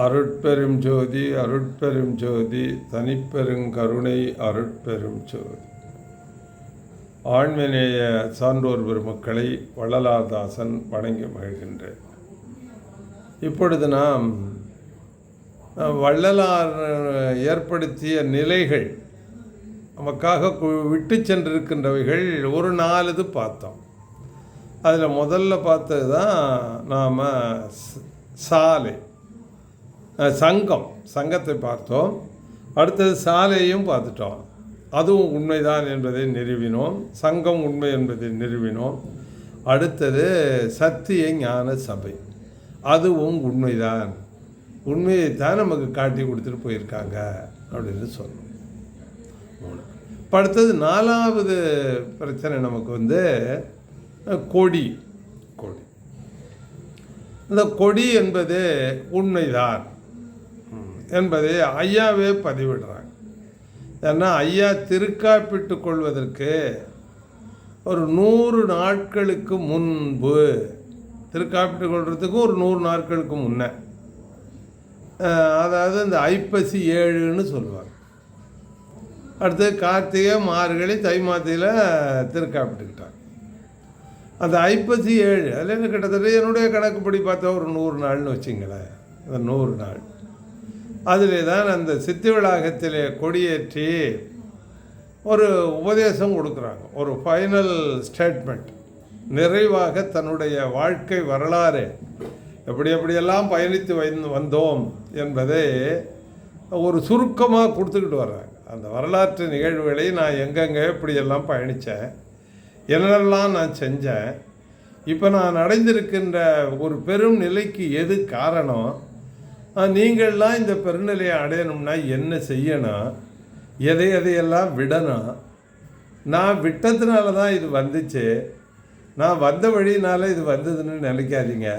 அருட்பெரும் ஜோதி அருட்பெரும் ஜோதி தனிப்பெருங்கருணை அருட்பெரும் ஜோதி. ஆண்மநேய சான்றோர் பெருமக்களை வள்ளலாதாசன் வணங்கி மகிழ்கின்றேன். இப்பொழுது நாம் வள்ளலார் ஏற்படுத்திய நிலைகள் நமக்காக விட்டு சென்றிருக்கின்றவைகள் ஒரு நாலு பார்த்தோம். அதில் முதல்ல பார்த்தது தான் நாம் சாலை. சங்கம் சங்கத்தை பார்த்தோம். அடுத்தது சாலையும் பார்த்துட்டோம். அதுவும் உண்மைதான் என்பதை நிறுவினோம். சங்கம் உண்மை என்பதை நிறுவினோம். அடுத்தது சத்திய ஞான சபை. அதுவும் உண்மைதான். உண்மையைத்தான் நமக்கு காட்டி கொடுத்துட்டு போயிருக்காங்க அப்படின்னு சொன்னோம். மூணு அடுத்தது நாலாவது பிரச்சனை நமக்கு வந்து கொடி கொடி. இந்த கொடி என்பது உண்மைதான். என்பதை ஐயாவே பதிவிடுறாங்க. ஏன்னா ஐயா திருக்காப்பிட்டு கொள்வதற்கு ஒரு நூறு நாட்களுக்கு முன்பு திருக்காப்பிட்டு கொள்றதுக்கு ஒரு நூறு நாட்களுக்கு முன்னே. அதாவது இந்த ஐப்பசி ஏழுன்னு சொல்லுவாங்க. அடுத்து கார்த்திகை மார்கழி தை மாத்தியில் திருக்காப்பிட்டுக்கிட்டாங்க. அந்த ஐப்பசி ஏழு அதில் கிட்டத்தட்ட என்னுடைய கணக்குப்படி பார்த்தா ஒரு நூறு நாள்னு வச்சிங்களேன். அந்த நூறு நாள். அதிலே தான் அந்த சித்தி வளாகத்திலே கொடியேற்றி ஒரு உபதேசம் கொடுக்குறாங்க. ஒரு ஃபைனல் ஸ்டேட்மெண்ட் நிறைவாக தன்னுடைய வாழ்க்கை வரலாறு. எப்படி எப்படியெல்லாம் பயணித்து வந்து வந்தோம் என்பதை ஒரு சுருக்கமாக கொடுத்துக்கிட்டு வர்றாங்க. அந்த வரலாற்று நிகழ்வுகளை நான் எங்கெங்கே இப்படியெல்லாம் பயணித்தேன் என்னெல்லாம் நான் செஞ்சேன் இப்போ நான் அடைந்திருக்கின்ற ஒரு பெரும் நிலைக்கு எது காரணம் நீங்கள்லாம் இந்த பெருநிலையை அடையணும்னா என்ன செய்யணும்? எதை எதையெல்லாம் விடணும்? நான் விட்டதுனால தான் இது வந்துச்சு. நான் வந்த வழியினால இது வந்ததுன்னு நினைக்காதீங்க.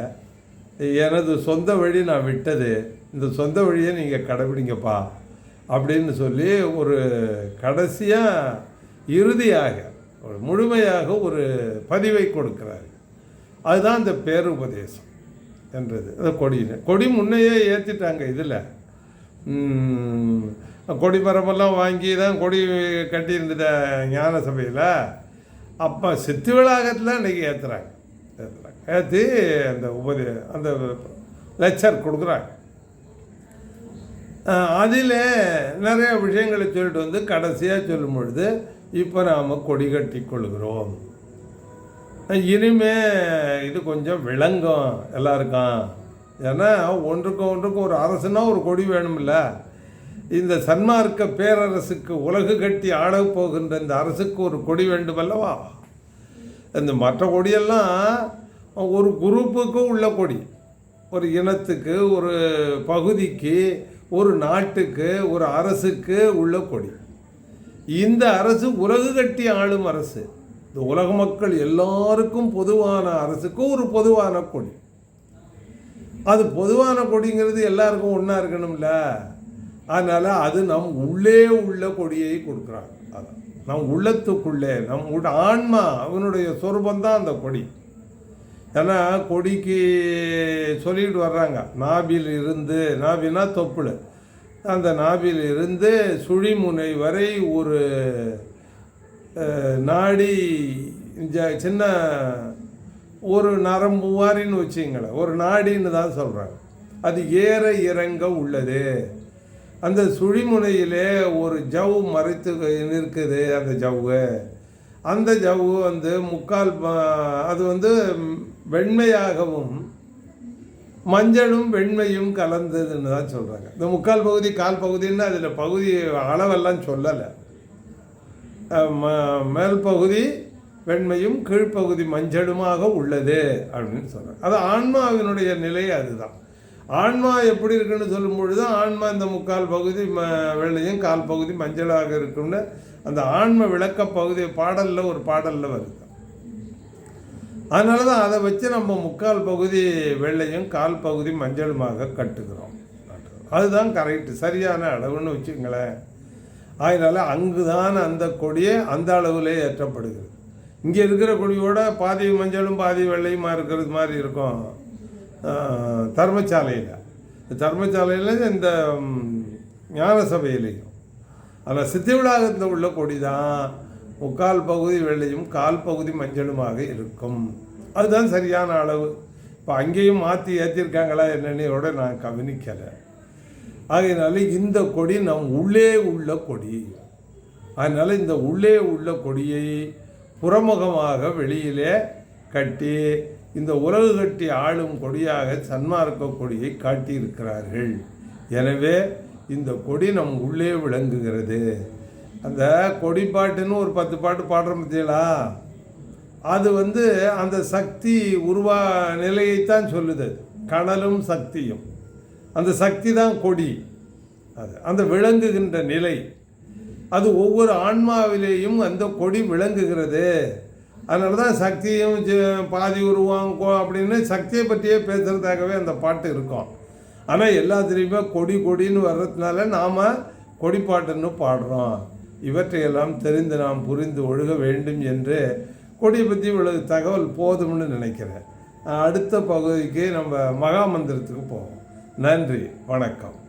எனது சொந்த வழி நான் விட்டது. இந்த சொந்த வழியை நீங்கள் கடைபிடிங்கப்பா. அப்படின்னு சொல்லி ஒரு கடைசியாக இறுதியாக முழுமையாக ஒரு பதிவை கொடுக்குறாரு. அதுதான் இந்த பேருபதேசம். என்றது. அது கொடின்னு கொடி முன்னையே ஏற்றிட்டாங்க இதில். கொடி மரமெல்லாம் வாங்கி தான் கொடி கட்டியிருந்த ஞான சபையில் அப்போ சித்து விழாகத்தில் இன்றைக்கி ஏற்றுறாங்க ஏற்றுறாங்க ஏற்றி அந்த உபதி அந்த லெக்சர் கொடுக்குறாங்க. அதில் நிறைய விஷயங்களை சொல்லிட்டு வந்து கடைசியாக சொல்லும் பொழுது இப்போ நாம் கொடி கட்டி கொள்கிறோம். இனிமே இது கொஞ்சம் விளங்கும் எல்லாருக்கும். ஏன்னா ஒன்றுக்கும் ஒன்றுக்கும் ஒரு அரசுனா ஒரு கொடி வேணும்ல. இந்த சன்மார்க்க பேரரசுக்கு உலகு கட்டி ஆளப் போகின்ற இந்த அரசுக்கு ஒரு கொடி வேண்டும் அல்லவா இந்த மற்ற கொடியெல்லாம் ஒரு குரூப்புக்கு உள்ள கொடி. ஒரு இனத்துக்கு ஒரு பகுதிக்கு ஒரு நாட்டுக்கு ஒரு அரசுக்கு உள்ள கொடி. இந்த அரசு உலகு கட்டி ஆளும் அரசு. இந்த உலக மக்கள் எல்லாருக்கும் பொதுவான அரசுக்கு ஒரு பொதுவான கொடி. அது பொதுவான கொடிங்கிறது எல்லாருக்கும் ஒன்றா இருக்கணும்ல. அதனால் அது நம் உள்ளே உள்ள கொடியை கொடுக்குறாங்க அதான் நம் உள்ளத்துக்குள்ளே நம் ஆன்மா அவனுடைய சொரூபந்தான் அந்த கொடி. ஏன்னா கொடிக்கு சொல்லிட்டு வர்றாங்க நாபில் இருந்து நாபினா தொப்புள். அந்த நாபில் இருந்து சுழிமுனை வரை ஒரு நாடி சின்ன ஒரு நரம்பு வாரின்னு வச்சுங்களேன். ஒரு நாடின்னு தான் சொல்கிறாங்க அது ஏற இறங்க உள்ளது. அந்த சுழிமுனையிலே ஒரு ஜவ் மறைத்து நிற்குது அந்த ஜவ்வு. அந்த ஜவ்வு வந்து முக்கால் அது வந்து வெண்மையாகவும் மஞ்சளும் வெண்மையும் கலந்ததுன்னு தான் சொல்கிறாங்க இந்த முக்கால் பகுதி கால் பகுதின்னு அதில் பகுதி அளவெல்லாம் சொல்லலை. மேல் பகுதி வெண்மையும் கீழ்ப்பகுதி மஞ்சளுமாக உள்ளது அப்படின்னு சொல்கிறாங்க அது ஆன்மாவினுடைய நிலை அதுதான். ஆன்மா எப்படி இருக்குன்னு சொல்லும் பொழுது ஆன்மா இந்த முக்கால் பகுதி ம வெள்ளையும் கால் பகுதி மஞ்சளாக இருக்கும்னு அந்த ஆன்ம விளக்க பகுதி பாடலில் ஒரு பாடலில் வருது. அதனால தான் அதை வச்சு நம்ம முக்கால் பகுதி வெள்ளையும் கால் பகுதி மஞ்சளுமாக கட்டுக்கிறோம் அதுதான் கரெக்டு சரியான அளவுன்னு வச்சுங்களேன் அதனால் அங்குதான் அந்த கொடியே அந்த அளவிலே ஏற்றப்படுகிறது. இங்கே இருக்கிற கொடியோட பாதி மஞ்சளும் பாதி வெள்ளையுமா இருக்கிறது மாதிரி இருக்கும். தர்மசாலையில். தர்மசாலையில் இந்த ஞான சபையிலையும். ஆனால் சித்திவிழாகத்தில் உள்ள கொடி தான் முக்கால் பகுதி வெள்ளையும் கால் பகுதி மஞ்சளுமாக இருக்கும். அதுதான் சரியான அளவு. இப்போ அங்கேயும் மாற்றி ஏற்றிருக்காங்களா என்னன்னு கூட நான் கவனிக்கலை. ஆகையினால இந்த கொடி நம் உள்ளே உள்ள கொடி. அதனால் இந்த உள்ளே உள்ள கொடியை புறமுகமாக வெளியிலே கட்டி இந்த உலகு கட்டி ஆளும் கொடியாக சன்மார்க்க கொடியை காட்டியிருக்கிறார்கள். எனவே இந்த கொடி நம் உள்ளே விளங்குகிறது. அந்த கொடி பாட்டுன்னு ஒரு பத்து பாட்டு பாடுறோம் பார்த்தீங்களா? அது வந்து அந்த சக்தி உருவா நிலையைத்தான் சொல்லுது. கடலும் சக்தியும். அந்த சக்தி தான் கொடி. அது அந்த விளங்குகின்ற நிலை. அது ஒவ்வொரு ஆன்மாவிலேயும் அந்த கொடி விளங்குகிறது. அதனால தான் சக்தியும் பாதி உருவம் கோ- அப்படின்னு சக்தியை பற்றியே பேசுகிறதாகவே அந்த பாட்டு இருக்கும். ஆனால் எல்லாத்துலேயுமே கொடி கொடின்னு வர்றதுனால நாம் கொடிப்பாட்டுன்னு பாடுறோம். இவற்றையெல்லாம் தெரிந்து நாம் புரிந்து ஒழுக வேண்டும் என்று கொடியை பற்றி இவ்வளவு தகவல் போதும்னு நினைக்கிறேன். அடுத்த பகுதிக்கு நம்ம மகா மந்திரத்துக்கு போவோம். நன்றி வணக்கம்.